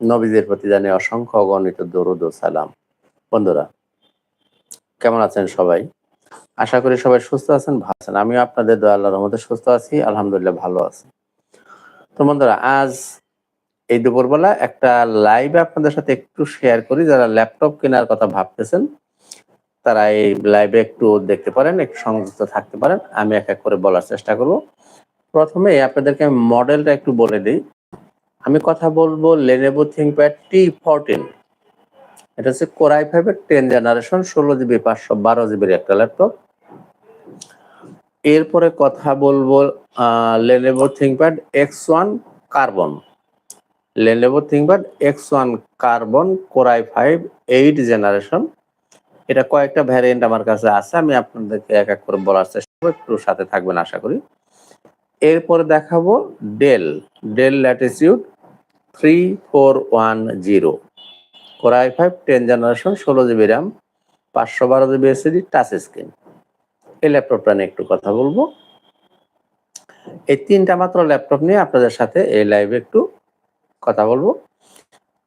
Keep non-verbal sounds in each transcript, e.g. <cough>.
নবীদের প্রতি জানি অসংখ্য অগণিত দরুদ ও সালাম। বন্ধুরা, কেমন আছেন সবাই? আশা করি সবাই সুস্থ আছেন, ভালো আছেন। আমিও আপনাদের দয়া আল্লাহর রহমতে সুস্থ আছি, আলহামদুলিল্লাহ ভালো আছি। তো বন্ধুরা, আজ এই দুপুরবেলা একটা লাইভ আপনাদের সাথে একটু শেয়ার করি। যারা ল্যাপটপ কেনার কথা ভাবতেছেন, তারা এই লাইভে একটু দেখতে পারেন, একটু সংযুক্ত থাকতে পারেন। আমি এক এক করে বলার চেষ্টা করব। প্রথমে আপনাদেরকে আমি মডেলটা একটু বলে দিই। আমি কথা বলব লেনেভো থিঙ্কপ্যাড টি ফোরটিন এটা হচ্ছে কোরাই ফাইভের টেন জেনারেশন ষোলো জিবি পাঁচশো বারো জিবির একটা ল্যাপটপ এরপরে কথা বলব Lenovo ThinkPad X one carbon Lenovo ThinkPad X one carbon core i five eight generation এটা কয়েকটা ভ্যারিয়েন্ট আমার কাছে আছে, আমি আপনাদেরকে এক এক করে বলার চেষ্টা করব, একটু সাথে থাকবেন আশা করি। এরপরে দেখাবো Dell Dell Latitude three four one zero Core i five ten generation ষোলো জিবি র্যাম পাঁচশো বারো জিবি এসিডি টাচ স্ক্রিন এই ল্যাপটপটা নিয়ে একটু কথা বলব। এই তিনটা মাত্র ল্যাপটপ নিয়ে আপনাদের সাথে এই লাইভে একটু কথা বলব।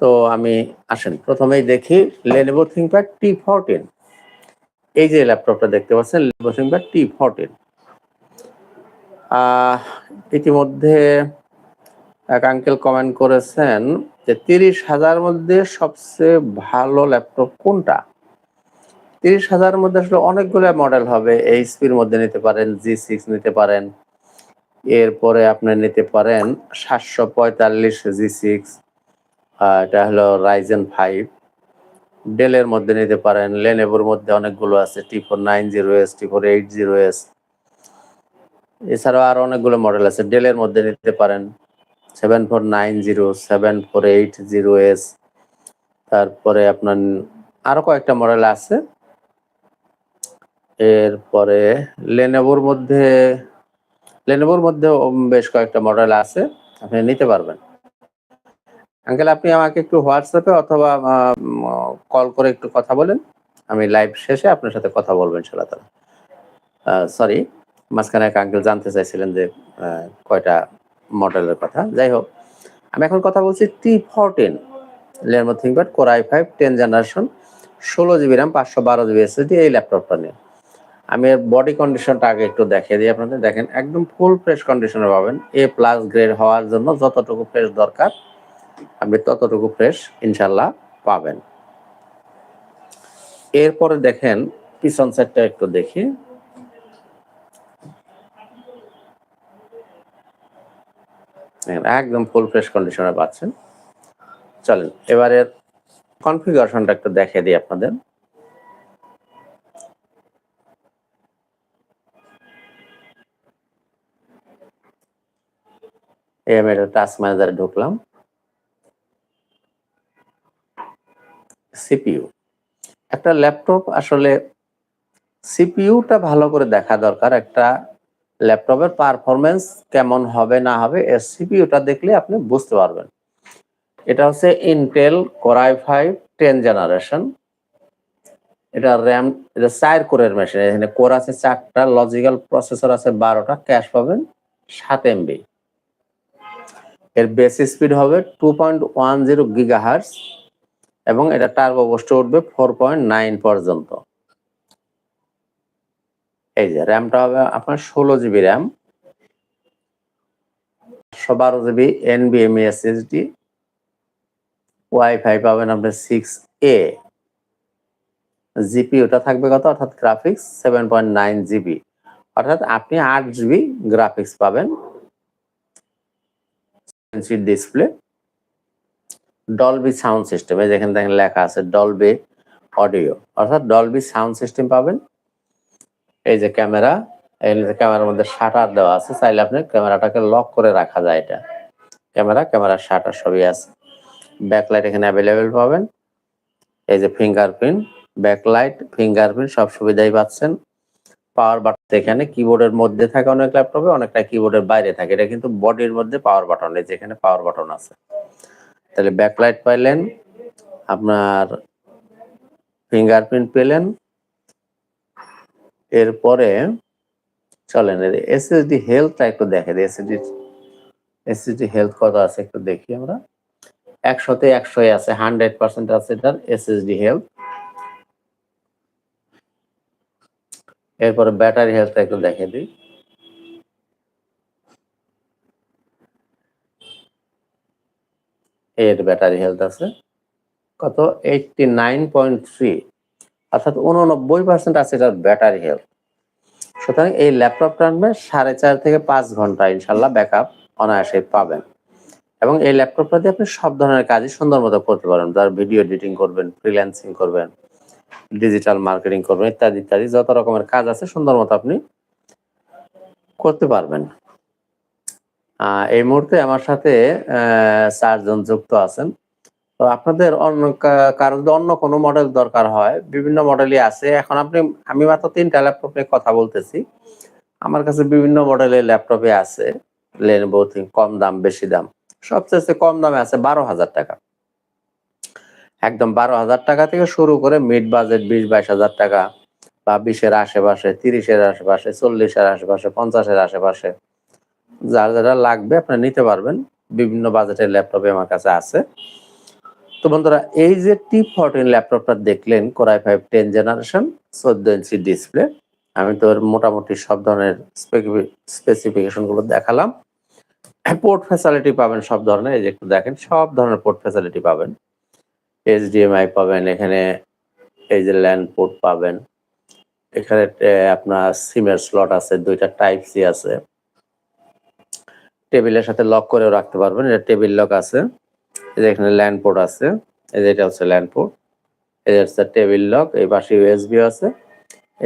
তো আমি আসেন, প্রথমেই দেখি লেনেভো থিঙ্কপ্যাড টি ফোরটিন এই যে ল্যাপটপটা দেখতে পাচ্ছেন লেনেভো থিঙ্কপ্যাড টি ফোরটিন ইতিমধ্যে এক আঙ্কেল কমেন্ট করেছেন যে, তিরিশ হাজার মধ্যে সবচেয়ে ভালো ল্যাপটপ কোনটা? তিরিশ হাজার মধ্যে আসলে অনেকগুলো মডেল হবে। এইচপির মধ্যে নিতে পারেন জি সিক্স নিতে পারেন, এরপরে আপনি নিতে পারেন সাতশো পঁয়তাল্লিশ জি সিক্স এটা হলো রাইজেন ফাইভ ডেলের মধ্যে নিতে পারেন লেনেভোর মধ্যে অনেকগুলো আছে T four nine zero S T four eight zero S এছাড়াও আরও অনেকগুলো মডেল আছে ডেলের মধ্যে নিতে পারেন। Seven four nine zero seven four eight zero S তারপরে আপনার আরও কয়েকটা মডেল আছে। এরপরে লেনেভোর মধ্যে লেনেভোর মধ্যে বেশ কয়েকটা মডেল আছে। আপনি নিতে পারবেন। আঙ্কেল, আপনি আমাকে একটু হোয়াটসঅ্যাপে অথবা কল করে একটু কথা বলেন। আমি লাইভ শেষে আপনার সাথে কথা বলবেন সেটা সরি মাঝখানে এক আঙ্কেল জানতে চাইছিলেন যে কয়টা মডেলের কথা। যাই হোক, আমি এখন কথা বলছি T fourteen Lenovo ThinkPad core i five ten generation ষোলো জিবি র্যাম পাঁচশো বারো জিবি এসএসডি এই ল্যাপটপটা নিয়ে। আমি এর বডি কন্ডিশনটা আগে একটু দেখিয়ে দিই আপনাদের। দেখেন, একদম ফুল ফ্রেশ কন্ডিশনে পাবেন। এ প্লাস গ্রেড হওয়ার জন্য যতটুকু ফ্রেশ দরকার, আপনি ততটুকু ফ্রেশ ইনশাল্লাহ পাবেন। এরপরে দেখেন, পিছন সাইডটা একটু দেখি। একদম ফুল ফ্রেশ কন্ডিশনে পাচ্ছেন। চলেন এবারে কনফিগারেশনটা একটু দেখিয়ে দিই আপনাদের। আমি টাস্ক ম্যানেজারে ঢুকলাম। সিপিইউ একটা ল্যাপটপ আসলে সিপিইউটা ভালো করে দেখা দরকার, একটা ল্যাপটপের পারফরমেন্স কেমন হবে, না হবে, এর সিপিইউটা দেখলে আপনি বুঝতে পারবেন। এটা হচ্ছে Intel core i five ten generation এটা র্যাম এটা চার কোরের মেশিন এখানে কোর আছে চারটা লজিক্যাল প্রসেসর আছে বারোটা ক্যাশ পাবেন সাত এমবি এর বেস স্পিড হবে two point one zero gigahertz এবং এটা টার্বো বুস্টে উঠবে ফোর পয়েন্ট নাইন পর্যন্ত। এই যে র্যামটা হবে আপনার ষোলো জিবি র্যাম একশো বারো জিবি এনবিএমই এসএসডি ওয়াইফাই পাবেন আপনার সিক্স এ জিপি ওটা থাকবে কত? অর্থাৎ graphics seven point nine GB অর্থাৎ আপনি আট জিবি গ্রাফিক্স পাবেন। ডিসপ্লে ডলবি সাউন্ড সিস্টেম এই যেখানে দেখেন লেখা আছে ডলবি অডিও অর্থাৎ ডলবি সাউন্ড সিস্টেম পাবেন। এই যে ক্যামেরা ক্যামেরার মধ্যে শাটার দেওয়া আছে, চাইলে আপনি ক্যামেরাটাকে লক করে রাখা যায় এটা। ক্যামেরা, ক্যামেরার শাটার সবই আছে। ব্যাকলাইট এখানে অ্যাভেলেবেল পাবেন। এই যে ফিঙ্গারপ্রিন্ট ব্যাকলাইট ফিঙ্গারপ্রিন্ট সব সুবিধাই পাচ্ছেন। পাওয়ার বাটন এখানে কিবোর্ডের মধ্যে থাকে অনেক ল্যাপটপে অনেকটা কিবোর্ডের বাইরে থাকে। এটা কিন্তু বডির মধ্যে পাওয়ার বাটন এই যেখানে পাওয়ার বাটন আছে। তাহলে ব্যাকলাইট পাইলেন, আপনার ফিঙ্গারপ্রিন্ট পেলেন। এরপরে চলেন এসএসডি হেলথটা একটু দেখে দিই এসএসডি এসএসডি হেলথ কত আছে একটু দেখি আমরা। একশোতে একশোই আছে হান্ড্রেড পার্সেন্ট আছে এটার এসএসডি হেলথ এরপরে ব্যাটারি হেলথ একটু দেখে দিই। এর ব্যাটারি হেলথ আছে, কত? এইটটি নাইন পয়েন্ট থ্রি অর্থাৎ উননব্বই পার্সেন্ট আছে এটার ব্যাটারি হেলথ সুতরাং এই ল্যাপটপটা আনবে সাড়ে চার থেকে পাঁচ ঘণ্টা ইনশাল্লাহ ব্যাকআপ অনায়াসে পাবেন। এবং এই ল্যাপটপটা দিয়ে আপনি সব ধরনের কাজই সুন্দর মতো করতে পারেন তার ভিডিও এডিটিং করবেন ফ্রিল্যান্সিং করবেন ডিজিটাল মার্কেটিং করবেন, ইত্যাদি ইত্যাদি, যত রকমের কাজ আছে সুন্দর মতো আপনি করতে পারবেন। এই মুহূর্তে আমার সাথে চারজন যুক্ত আছেন। তো আপনাদের অন্য কারও যদি অন্য কোনো মডেল দরকার হয়, বিভিন্ন মডেলই আছে। এখন আপনি, আমি মাত্র তিনটা ল্যাপটপ নিয়ে কথা বলতেছি। আমার কাছে বিভিন্ন মডেলের ল্যাপটপে আছে। লেনোভো থিং কম দাম, বেশি দাম। সবচেয়ে কম দামে আছে বারো হাজার টাকা। একদম বারো হাজার টাকা থেকে শুরু করে মিড বাজেট বিশ বাইশ হাজার টাকা বা বিশের আশেপাশে, তিরিশের আশেপাশে, চল্লিশের আশেপাশে, পঞ্চাশের আশেপাশে। যার যারা লাগবে আপনি নিতে পারবেন। বিভিন্ন বাজেটের ল্যাপটপে আমার কাছে আছে। তো বন্ধুরা, এই যে টি ফোরটিন ল্যাপটপটা দেখলেন কোরাই ফাইভ টেন জেনারেশন চোদ্দ ইঞ্চি ডিসপ্লে আমি তো মোটামুটি সব ধরনের স্পেসিফিকেশনগুলো দেখালাম। পোর্ট ফ্যাসিলিটি পাবেন সব ধরনের, এই যে একটু দেখেন, সব ধরনের পোর্ট ফ্যাসিলিটি পাবেন। এইচডিএমআই পাবেন, এখানে এই যে ল্যান্ড পোর্ট পাবেন। এখানে আপনার সিমের স্লট আছে, দুইটা টাইপ সি আছে। টেবিলের সাথে লক করেও রাখতে পারবেন, এটা টেবিল লক আছে। এই যে এখানে ল্যান্ড পোর্ট আছে, এই যে এটা হচ্ছে ল্যান্ড পোর্ট, এই যে হচ্ছে টেবিল লক, এই পাশে ইউএসবি আছে।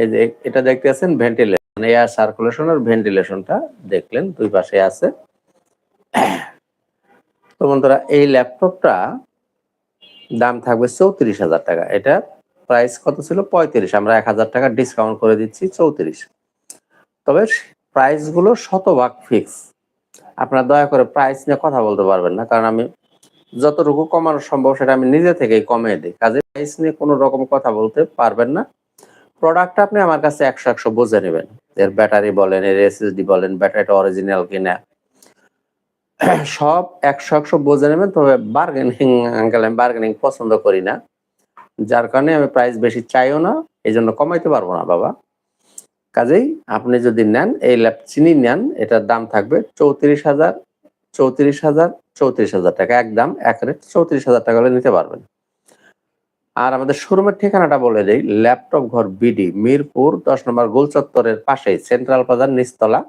এই যে এটা দেখতে আছেন ভেন্টিলেশন এয়ার সার্কুলেশন আর ভেন্টিলেশনটা দেখলেন, দুই পাশে আছে। তো বন্ধুরা, এই ল্যাপটপটা দাম থাকবে চৌত্রিশ হাজার টাকা। এটা প্রাইস কত ছিল? পঁয়ত্রিশ। আমরা এক হাজার টাকা ডিসকাউন্ট করে দিচ্ছি চৌত্রিশ। তবে প্রাইসগুলো শতভাগ ফিক্স আপনারা দয়া করে প্রাইস নিয়ে কথা বলতে পারবেন না, কারণ আমি যতটুকু কমানো সম্ভব সেটা আমি নিজে থেকেই কমিয়ে দিই। কাজে প্রাইস নিয়ে কোনো রকম কথা বলতে পারবেন না। প্রোডাক্ট আপনি আমার কাছে একশো একশো বুঝে নেবেন। এর ব্যাটারি বলেন, এর এসএসডি বলেন ব্যাটারিটা অরিজিনাল কিনা। সব একশো একশো বুঝে নেবেন, তবে বার্গেনিং আঙ্কেল আমি বার্গেনিং পছন্দ করি না। যার কারণে আমি প্রাইস বেশি চাইও না এই জন্য কমাইতে পারব না, বাবা। কাজেই আপনি যদি নেন, এই ল্যাপ চিনি নেন, এটার দাম থাকবে চৌত্রিশ হাজার চৌত্রিশ হাজার চৌত্রিশ হাজার টাকা, একদম এক রেট চৌত্রিশ হাজার টাকা হলে নিতে পারবেন। আর আমাদের শোরুমের ঠিকানাটা বলে দেই, ল্যাপটপ ঘর বিডি, মিরপুর, দশ নম্বর গোল চত্বরের পাশেই সেন্ট্রাল প্লাজার নিচতলা,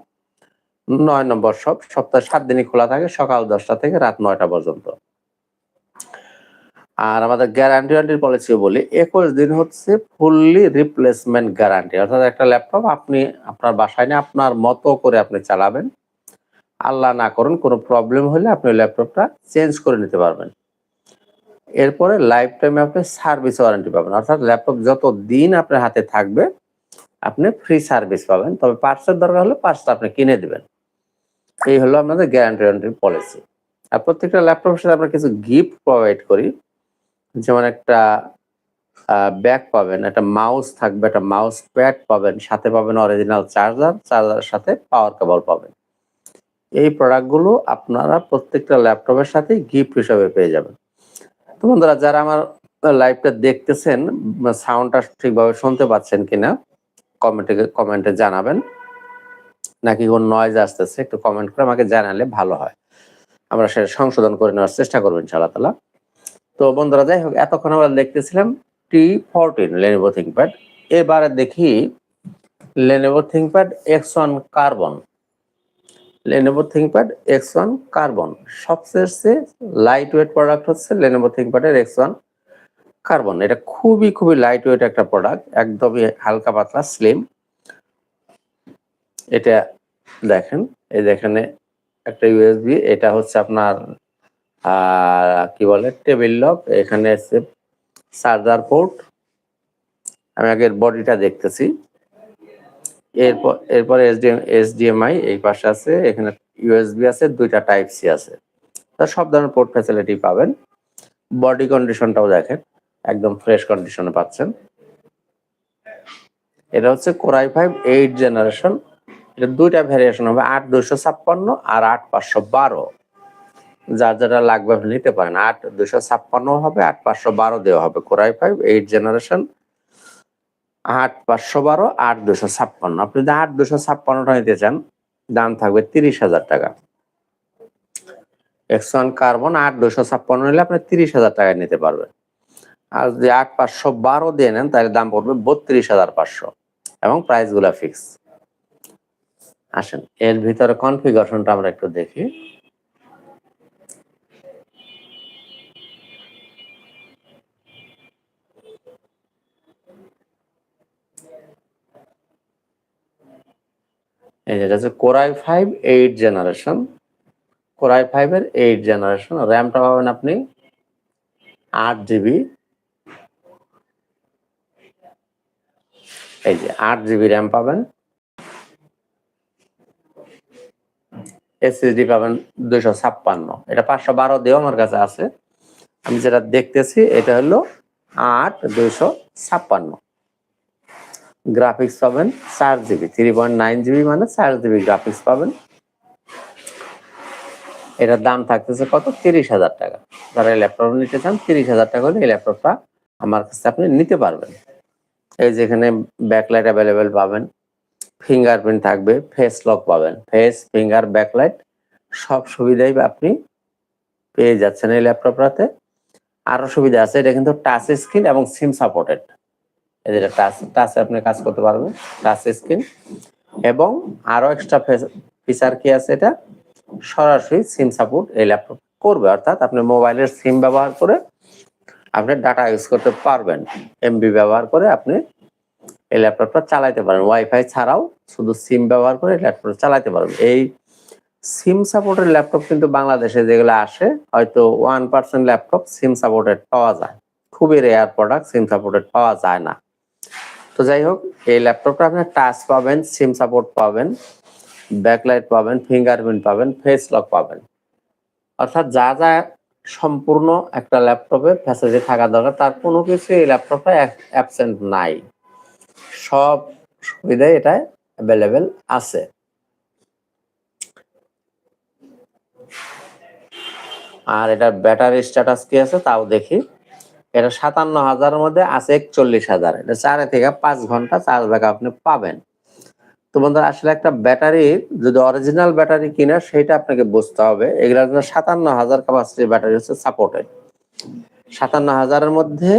নয় নম্বর সব সপ্তাহে সাত দিনই খোলা থাকে, সকাল দশটা থেকে রাত নয়টা পর্যন্ত। আর আমাদের গ্যারান্টি ওয়ারেন্টির পলিসিও বলি, একুশ দিন হচ্ছে ফুললি রিপ্লেসমেন্ট গ্যারান্টি অর্থাৎ একটা ল্যাপটপ আপনি আপনার বাসায় নিয়ে আপনার মতো করে আপনি চালাবেন আল্লাহ না করুন, কোনো প্রবলেম হলে আপনি ল্যাপটপটা চেঞ্জ করে নিতে পারবেন। এরপরে লাইফ টাইমে আপনি সার্ভিস ওয়ারেন্টি পাবেন। অর্থাৎ ল্যাপটপ যত দিন আপনার হাতে থাকবে, আপনি ফ্রি সার্ভিস পাবেন। তবে পার্টসের দরকার হলে পার্টসটা আপনি কিনে দেবেন। এই হলো আমাদের গ্যারান্টি ওয়ারেন্টির পলিসি আর প্রত্যেকটা ল্যাপটপের সাথে আমরা কিছু গিফট প্রোভাইড করি। যেমন একটা ব্যাগ পাবেন, একটা মাউস থাকবে, একটা মাউস প্যাড পাবেন, সাথে পাবেন অরিজিনাল চার্জার চার্জারের সাথে পাওয়ার কেবল পাবেন। এই প্রোডাক্টগুলো আপনারা প্রত্যেকটা ল্যাপটপের সাথে গিফট হিসাবে পেয়ে যাবেন। তো বন্ধুরা, যারা আমার লাইভটা দেখতেছেন সাউন্ডটা ঠিকভাবে শুনতে পাচ্ছেন কিনা কমেন্টে কমেন্টে জানাবেন। নাকি কোন নয়েজ আসতেছে, একটু কমেন্ট করে আমাকে জানালে ভালো হয়। আমরা সেটা সংশোধন করে নেওয়ার চেষ্টা করব ইনশাআল্লাহ তালা তো বন্ধুরা, যাই হোক, এতক্ষণ আমরা দেখতেছিলাম টি ফোরটিন লেনোভো থিঙ্কপ্যাড এবারে দেখি Lenovo ThinkPad X one carbon Lenovo ThinkPad X one carbon সবচেয়ে লাইট ওয়েট প্রোডাক্ট হচ্ছে লেনোভো থিঙ্কপ্যাডের এক্স ওয়ান কার্বন এটা খুবই খুবই লাইট ওয়েট একটা প্রোডাক্ট একদমই হালকা পাতলা স্লিম এটা দেখেন, এই যেখানে একটা ইউএসবি এটা হচ্ছে আপনার কি বলে টেবিল লক এখানে চার্জার পোর্ট আমি আগের বডিটা দেখতেছি। এরপর এরপর এসডিএম এসডিএমআই এই পাশে আছে, এখানে ইউএসবি আছে, দুইটা টাইপ সি আছে। তা সব ধরনের পোর্ট ফ্যাসিলিটি পাবেন। বডি কন্ডিশনটাও দেখেন, একদম ফ্রেশ কন্ডিশনে পাচ্ছেন। এটা হচ্ছে কোরাই ফাইভ এইট জেনারেশন এটা দুইটা ভ্যারিয়েশন হবে, আট দুশো ছাপ্পান্ন আর আট পাঁচশো বারো। যার যারা লাগবে নিতে পারেন, আট দুশো ছাপ্পান্ন হবে, আট পাঁচশো বারো দেওয়া হবে কোরাই ফাইভ এইট জেনারেশন আট পাঁচশো বারো, আট দুশো ছাপ্পান্ন। আপনি যদি আট দুশো ছাপ্পান্নটা নিতে চান, দাম থাকবে তিরিশ হাজার টাকা। এক্স ওয়ান কার্বন আট দুশো ছাপ্পান্ন নিলে আপনি তিরিশ হাজার টাকায় নিতে পারবেন। আর যদি আট পাঁচশো বারো দিয়ে নেন, তাহলে দাম পড়বে বত্রিশ হাজার পাঁচশো। এবং প্রাইসগুলা ফিক্স আসেন, এর ভিতরে কনফিগারেশনটা আমরা একটু দেখি। এই যেটা হচ্ছে core i five eight generation core i five এর এইট জেনারেশন র্যামটা পাবেন আপনি আট জিবি এই যে, আট জিবি র্যাম পাবেন। এসএসডি পাবেন দুইশো ছাপ্পান্ন। এটা পাঁচশো বারো দিয়েও আমার কাছে আছে। আমি যেটা দেখতেছি, এটা হলো আট দুইশো ছাপ্পান্ন। গ্রাফিক্স পাবেন, চার GB three point nine GB মানে চার জিবি গ্রাফিক্স পাবেন। এটার দাম থাকতেছে কত? তিরিশ হাজার টাকা। যারা ল্যাপটপ নিতে চান, তিরিশ হাজার টাকা হলে এই ল্যাপটপটা আমার কাছে আপনি নিতে পারবেন। এই যেখানে ব্যাকলাইট অ্যাভেলেবেল পাবেন ফিঙ্গারপ্রিন্ট থাকবে ফেস লক পাবেন। ফেস ফিঙ্গার ব্যাকলাইট সব সুবিধাই আপনি পেয়ে যাচ্ছেন এই ল্যাপটপটাতে আরও সুবিধা আছে, এটা কিন্তু টাচ স্ক্রিন এবং সিম সাপোর্টেড যেটা টাচ টাচে আপনি কাজ করতে পারবেন টাচ স্ক্রিন এবং আরও এক্সট্রা ফিচার কি আছে এটা? সরাসরি সিম সাপোর্ট এই ল্যাপটপ করবে। অর্থাৎ আপনি মোবাইলের সিম ব্যবহার করে আপনি ডাটা ইউজ করতে পারবেন। এমবি ব্যবহার করে আপনি এই ল্যাপটপটা চালাতে পারেন। ওয়াইফাই ছাড়াও শুধু সিম ব্যবহার করে ল্যাপটপ চালাতে পারবেন। এই সিম সাপোর্টের ল্যাপটপ কিন্তু বাংলাদেশে যেগুলো আসে, হয়তো one percent laptop SIM supported পাওয়া যায়। খুবই রেয়ার প্রোডাক্ট সিম সাপোর্টেড পাওয়া যায় না। তো যাই হোক, এই ল্যাপটপটা আপনি টাচ পাবেন সিম সাপোর্ট পাবেন ব্যাকলাইট পাবেন ফিঙ্গারপ্রিন্ট পাবেন ফেস লক পাবেন। অর্থাৎ যা যা সম্পূর্ণ একটা ল্যাপটপে ফ্যাসিলিটি থাকা দরকার, তার কোনো কিছু এই ল্যাপটপে অ্যাবসেন্ট নাই। সব সুবিধাই এটা অ্যাভেলেবেল আছে। আর এটা ব্যাটারি স্ট্যাটাস কি আছে তাও দেখি। এটা সাতান্ন হাজারের মধ্যে আছে একচল্লিশ হাজার। এটা চারে থেকে পাঁচ ঘণ্টা চার্জ ব্যাক আপনি পাবেন। তো বন্ধুরা, আসলে একটা ব্যাটারি যদি অরিজিনাল ব্যাটারি কিনা, সেটা আপনাকে বুঝতে হবে। এগুলোর জন্য সাতান্ন হাজার ক্যাপাসিটির ব্যাটারি হচ্ছে সাপোর্টেড সাতান্ন হাজারের মধ্যে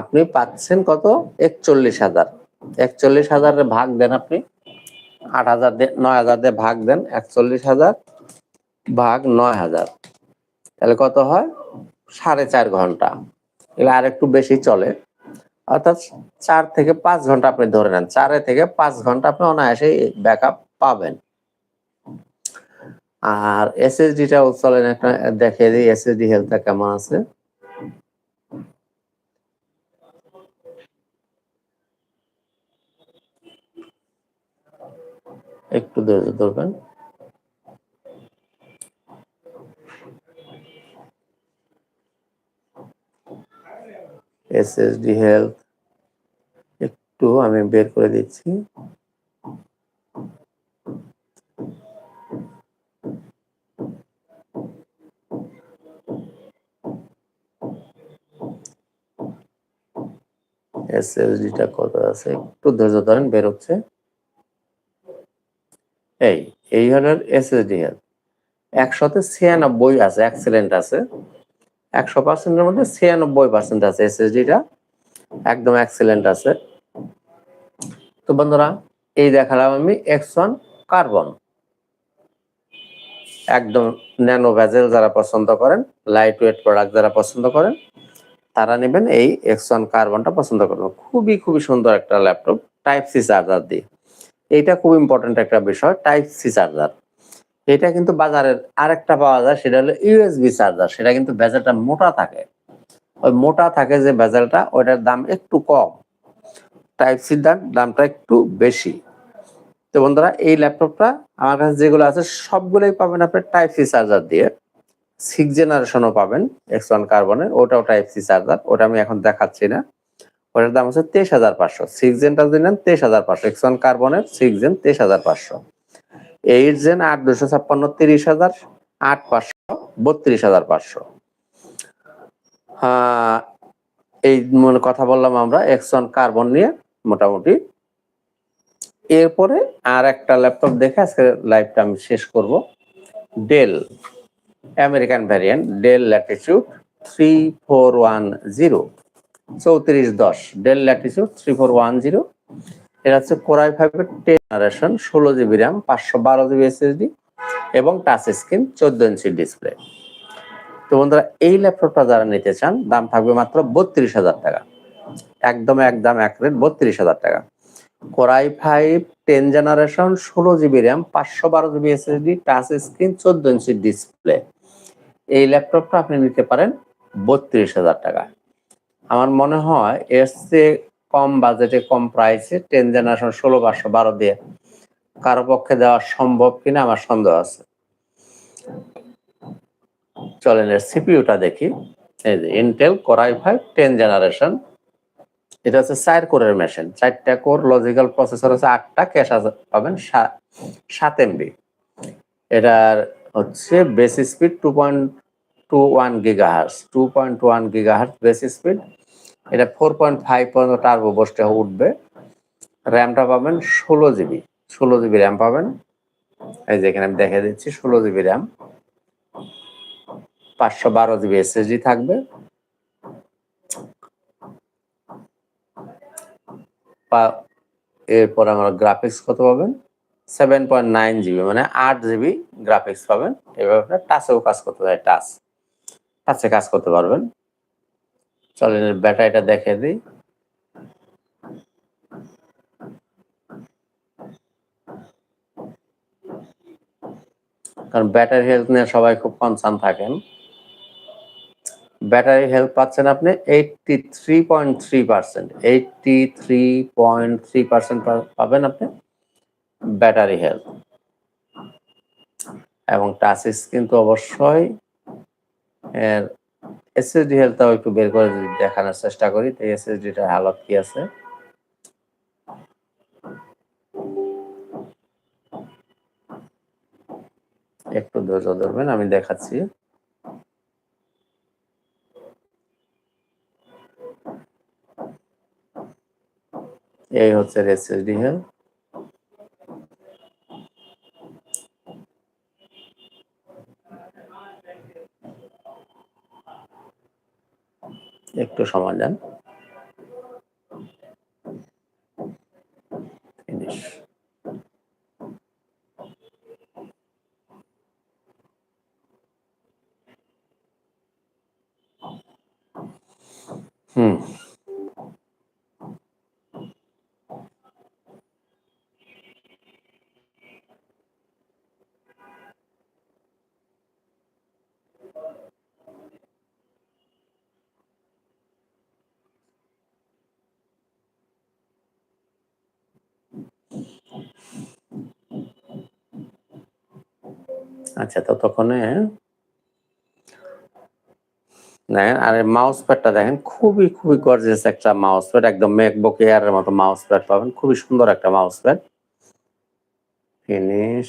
আপনি পাচ্ছেন কত? একচল্লিশ হাজার। একচল্লিশ হাজারের ভাগ দেন আপনি। আট হাজার দিয়ে, নয় হাজার দিয়ে ভাগ দেন, একচল্লিশ হাজার ভাগ নয় হাজার। তাহলে কত হয়? সাড়ে চার ঘণ্টা। এগুলো আর একটু বেশি চলে। অর্থাৎ চার থেকে পাঁচ ঘণ্টা আপনি ধরে নেন। চারে থেকে পাঁচ ঘণ্টা আপনি অনায়াসে ব্যাকআপ পাবেন। আর এসএসডিটাও চলেন একটা দেখে দিই এসএসডি হেলথটা কেমন আছে? একটু ধৈর্য ধরবেন। এসএসডি হেলথ একটু আমি বের করে দিচ্ছি। এসএসডিটা কত আছে? একটু ধৈর্য ধরেন, বের হচ্ছে। এই এই হলের এসএসডি হেলথ একশোতে ছিয়ানব্বই আছে এক্সেলেন্ট আছে। একশো পার্সেন্টের মধ্যে ছিয়ানব্বই পার্সেন্ট আছে এসএসডিটা একদম এক্সেলেন্ট আছে। তো বন্ধুরা, এই দেখালাম আমি এক্স ওয়ান কার্বন একদম ন্যানো ভেজেল যারা পছন্দ করেন লাইট ওয়েট প্রোডাক্ট যারা পছন্দ করেন, তারা নেবেন এই এক্স ওয়ান কার্বনটা পছন্দ করবেন। খুবই খুবই সুন্দর একটা ল্যাপটপ টাইপ সি চার্জার দিয়ে। এইটা খুব ইম্পর্টেন্ট একটা বিষয় টাইপ সি চার্জার এটা কিন্তু বাজারের আরেকটা পাওয়া যায়, সেটা হলো ইউএসবি চার্জার সেটা কিন্তু ভেজালটা মোটা থাকে। ওই মোটা থাকে যে ভেজালটা, ওইটার দাম একটু কম। টাইপ সির দাম, দামটা একটু বেশি। তো বন্ধুরা, এই ল্যাপটপটা আমার কাছে যেগুলো আছে, সবগুলোই পাবেন আপনি টাইপ সি চার্জার দিয়ে। সিক্স জেনারেশনও পাবেন এক্স ওয়ান কার্বনের ওটাও টাইপ সি চার্জার ওটা আমি এখন দেখাচ্ছি না। ওটার দাম হচ্ছে তেইশ হাজার পাঁচশো। সিক্স জেনটা দিলেন তেইশ হাজার পাঁচশো। এক্স ওয়ান কার্বনের সিক্স জেন তেইশ হাজার পাঁচশো। এইট জেন আট দুশো ছাপ্পান্ন, তিরিশ হাজার আট পাঁচশো, বত্রিশ হাজার পাঁচশো। এই মনে কথা বললাম আমরা এক্সন কার্বন নিয়ে মোটামুটি। এরপরে আর একটা ল্যাপটপ দেখে আজকে লাইভটা আমি শেষ করব। Dell American variant Dell Latitude three four one zero চৌত্রিশ দশ Dell Latitude three four one zero এটা হচ্ছে কোরাই ফাইভের টেন জেনারেশন ষোলো জিবি র্যাম পাঁচশো বারো জিবি এসএসডি এবং টাচ স্ক্রিন চোদ্দ ইঞ্চি ডিসপ্লে তো বন্ধুরা, এই ল্যাপটপটা যারা নিতে চান, দাম থাকবে মাত্র বত্রিশ হাজার টাকা। একদম একদম এক রেট বত্রিশ হাজার টাকা। Core i five ten generation ষোলো জিবি র্যাম পাঁচশো বারো জিবি এসএসডি টাচ স্ক্রিন চোদ্দ ইঞ্চি ডিসপ্লে এই ল্যাপটপটা আপনি নিতে পারেন বত্রিশ হাজার টাকা। আমার মনে হয় এর চেয়ে কম বাজেটে, কম প্রাইসে টেন জেনারেশন ষোলো পাঁচশো বারো দিয়ে। কারও পক্ষে দেওয়া সম্ভব কিনা আমার সন্দেহ আছে। চলেন এর সিপিইউটা দেখি। এই যে Intel core i five ten generation এটা হচ্ছে চার কোরের মেশিন চারটা কোর লজিক্যাল প্রসেসর হচ্ছে আটটা ক্যাশ পাবেন সাত এমবি এটার হচ্ছে base speed two point two one gigahertz two point one gigahertz base speed এটা ফোর পয়েন্ট ফাইভ পর্যন্ত টার্বো বসতে উঠবে। র্যামটা পাবেন ষোলো জিবি ষোলো জিবি র্যাম পাবেন। এই যে এখানে আমি দেখে দিচ্ছি, ষোলো জিবি র্যাম পাঁচশো বারো জিবি এসএসডি থাকবে। এরপর আমরা গ্রাফিক্স কত পাবেন? সেভেন পয়েন্ট নাইন জিবি মানে আট জিবি গ্রাফিক্স পাবেন। এভাবে আপনার টাচেও কাজ করতে পারে টাচ টাচে কাজ করতে পারবেন। চলেন ব্যাটারিটা দেখে দিই। কারণ ব্যাটারি হেলথ নিয়ে সবাই খুব কনসার্ন থাকেন। ব্যাটারি হেলথ পাচ্ছেন আপনি eighty three point three percent eighty three point three percent পাবেন আপনি ব্যাটারি হেলথ। এবং টাচ স্ক্রিন তো অবশ্যই এর এসএসডি হেলথটাও একটু বের করে দেখানোর চেষ্টা করি, তো এসএসডিটার হালত কি আছে? একটু ধৈর্য ধরবেন, আমি দেখাচ্ছি। এই হচ্ছে এসএসডি হেলথ একটু সময় দেন ফিনিশ হুম আচ্ছা ততক্ষণে দেখেন, আর মাউস প্যাডটা দেখেন, খুবই খুবই গর্জিয়াস একটা মাউস প্যাড একদম ম্যাকবুক এয়ারের মতো মাউস প্যাড পাবেন, খুবই সুন্দর একটা মাউস প্যাড ফিনিশ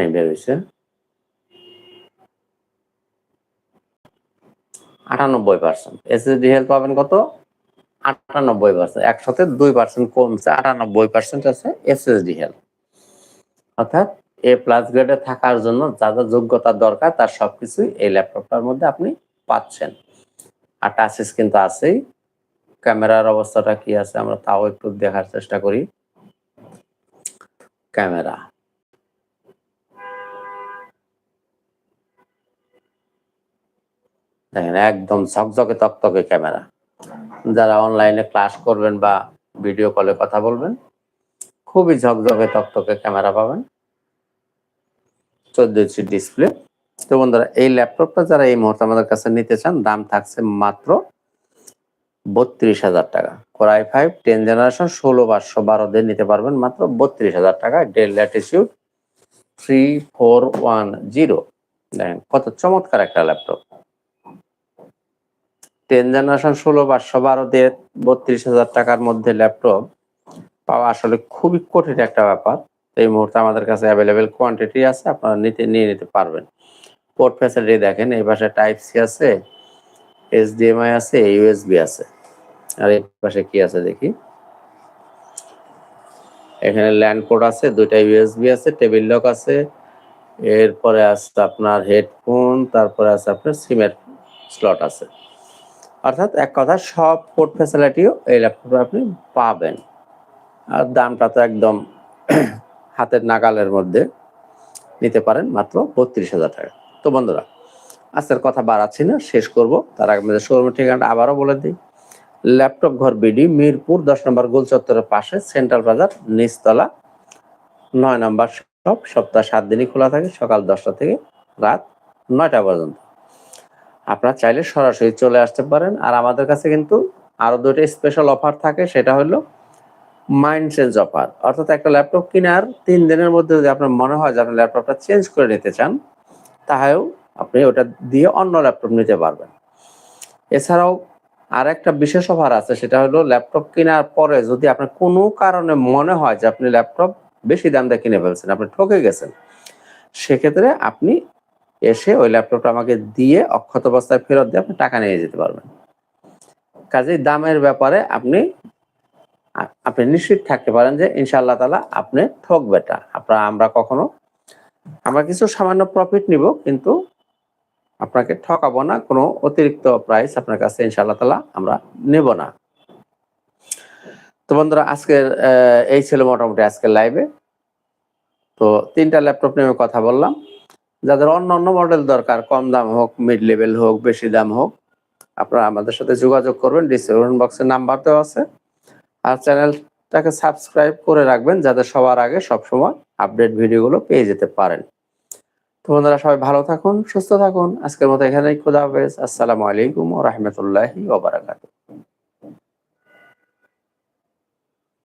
এই বেরোইছে আটানব্বই পার্সেন্ট এসএসডি হেলথ পাবেন কত? আটানব্বই পার্সেন্ট একসাথে দুই পার্সেন্ট কমছে, আটানব্বই পার্সেন্ট আছে এসএসডি হেলথ অর্থাৎ এ প্লাস গ্রেডে থাকার জন্য যা যা যোগ্যতা দরকার, তার সবকিছুই এই ল্যাপটপটার মধ্যে আপনি পাচ্ছেন। আর টাচ স্ক্রিন তো আছেই। ক্যামেরার অবস্থাটা কি আছে, আমরা তাও একটু দেখার চেষ্টা করি। ক্যামেরা। দেখেন, একদম ঝকঝকে তকতকে ক্যামেরা। যারা অনলাইনে ক্লাস করবেন বা ভিডিও কলে কথা বলবেন, খুবই ঝকঝকে তকতকে ক্যামেরা পাবেন। চোদ্দ ইঞ্চি ডিসপ্লে তো বন্ধুরা, এই ল্যাপটপটা যারা এই মুহূর্তে আমাদের কাছে নিতে চান, দাম থাকছে মাত্র বত্রিশ হাজার টাকা। কোরআই ফাইভ টেন জেনারেশন ষোলো পাঁচশো বারো দিয়ে নিতে পারবেন, মাত্র বত্রিশ হাজার টাকা। Dell Latitude three four one zero দেখেন, কত চমৎকার একটা ল্যাপটপ টেন জেনারেশন ষোলো পাঁচশো বারো দিয়ে বত্রিশ হাজার টাকার মধ্যে ল্যাপটপ পাওয়া আসলে খুবই কঠিন একটা ব্যাপার। এই মুহূর্তে আমাদের কাছে অ্যাভেলেবেল কোয়ান্টিটি আছে, আপনারা নিতে, নিয়ে নিতে পারবেন। পোর্ট ফ্যাসিলিটি দেখেন, এই পাশে টাইপ সি আছে এইচডিএমআই আছে ইউএসবি আছে। আর এই পাশে কি আছে দেখি? এখানে ল্যান্ড পোর্ট আছে, দুইটা ইউএসবি আছে টেবিল লক আছে, এরপরে আছে আপনার হেডফোন তারপরে আছে আপনার সিমের স্লট আছে। অর্থাৎ এক কথা, সব পোর্ট ফ্যাসিলিটিও এই ল্যাপটপে আপনি পাবেন। আর দামটা তো একদম <clears throat> হাতের নাগালের মধ্যে নিতে পারেন মাত্র বত্রিশ হাজার টাকা। তো বন্ধুরা, আজকের কথা বাড়াচ্ছি না, শেষ করব। তার আগে আমাদের শোরুমের ঠিকানাটা আবারও বলে দিই। ল্যাপটপ ঘর বিডি মিরপুর, দশ নম্বর গোল চত্বরের পাশে সেন্ট্রাল বাজার, নিচতলা, নয় নম্বর শপ সপ্তাহ সাত দিনই খোলা থাকে, সকাল দশটা থেকে রাত নয়টা পর্যন্ত। আপনারা চাইলে সরাসরি চলে আসতে পারেন। আর আমাদের কাছে কিন্তু আরও দুটো স্পেশাল অফার থাকে, সেটা হলো মাইন্ড চেঞ্জ অফার অর্থাৎ একটা ল্যাপটপ কেনার তিন দিনের মধ্যে যদি আপনার মনে হয় যে আপনি ল্যাপটপটা চেঞ্জ করে নিতে চান, তাহলেও আপনি ওটা দিয়ে অন্য ল্যাপটপ নিতে পারবেন। এছাড়াও আর একটা বিশেষ অফার আছে, সেটা হলো ল্যাপটপ কেনার পরে যদি আপনার কোনো কারণে মনে হয় যে আপনি ল্যাপটপ বেশি দাম দিয়ে কিনে ফেলছেন, আপনি ঠকে গেছেন, সেক্ষেত্রে আপনি এসে ওই ল্যাপটপটা আমাকে দিয়ে অক্ষত অবস্থায় ফেরত দিয়ে আপনি টাকা নিয়ে যেতে পারবেন। কাজেই দামের ব্যাপারে আপনি আপনি নিশ্চিত থাকতে পারেন যে ইনশাআল্লাহ তালা আপনি ঠকবেটা আপনার, আমরা কখনো, আমরা কিছু সামান্য প্রফিট নিব, কিন্তু আপনাকে ঠকাবো না, কোনো অতিরিক্ত প্রাইস আপনার কাছে ইনশাআল্লাহ তালা আমরা নেব না। তো বন্ধুরা, আজকের এই ছিল মোটামুটি আজকের লাইভে তো তিনটা ল্যাপটপ নিয়ে কথা বললাম। যাদের অন্য অন্য মডেল দরকার, কম দাম হোক মিড লেভেল হোক, বেশি দাম হোক, আপনারা আমাদের সাথে যোগাযোগ করবেন ডিসক্রিপশন বক্সে নাম্বার দেওয়া আছে। আর চ্যানেলটাকে সাবস্ক্রাইব করে রাখবেন, যাতে সবার আগে সবসময় আপডেট ভিডিওগুলো পেয়ে যেতে পারেন। তো বন্ধুরা, সবাই ভালো থাকুন, সুস্থ থাকুন। আজকের মতো এখানেই খোদা হাফেজ। আসসালামু আলাইকুম ও রহমতুল্লাহি ওবারাকাতুহ